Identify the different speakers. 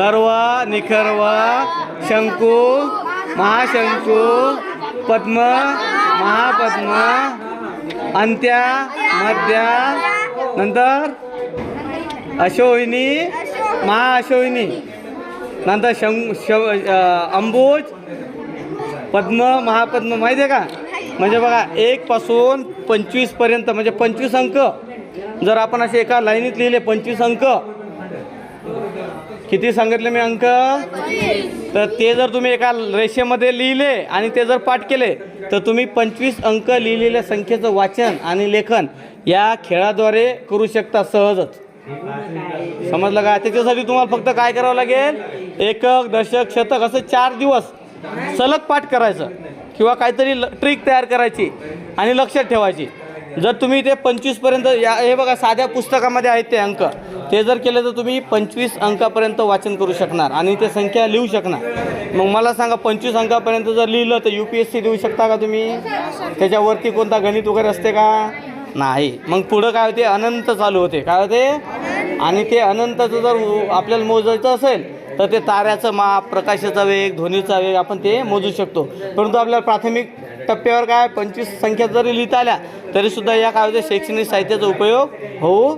Speaker 1: खरवा निखर्व शंकू महाशंकू पद्म महापद्म अंत्या मध्या नंतर अशोहिनी महाअशोहिनी नंतर शं शव अंबुज पद्म महापद्म माहिती आहे का? म्हणजे बघा एकपासून पंचवीसपर्यंत म्हणजे पंचवीस अंक. जर आपण असे एका लाईनीत लिहिले पंचवीस अंक किती सांगितले मी अंक? तर ते जर तुम्ही एका रेषेमध्ये लिहिले आणि ते जर पाठ केले तर तुम्ही पंचवीस अंक लिहिलेल्या संख्येचं वाचन आणि लेखन या खेळाद्वारे करू शकता सहजच. समजलं का? त्याच्यासाठी तुम्हाला फक्त काय करावं लागेल? एकक दशक शतक असं चार दिवस सलग पाठ करायचं किंवा काहीतरी ट्रिक तयार करायची आणि लक्षात ठेवायची. जर तुम्ही ते पंचवीसपर्यंत या हे बघा साध्या पुस्तकामध्ये आहेत ते अंक. ते जर केलं तर तुम्ही पंचवीस अंकापर्यंत वाचन करू शकणार आणि ते संख्या लिहू शकणार. मग मला सांगा पंचवीस अंकापर्यंत जर लिहिलं तर यू पी एस सी देऊ शकता का तुम्ही? त्याच्यावरती कोणता गणित वगैरे असते का? नाही. मग पुढं काय होते? अनंत चालू होते. काय होते? आणि ते अनंताचं जर आपल्याला मोजायचं असेल तर ते ताऱ्याचं माप प्रकाशाचा वेग ध्वनीचा वेग आपण ते मोजू शकतो. परंतु आपल्याला प्राथमिक टप्प्यावर काय? पंचवीस संख्या जरी लिहिता आल्या तरीसुद्धा या काय होते? शैक्षणिक साहित्याचा उपयोग होऊ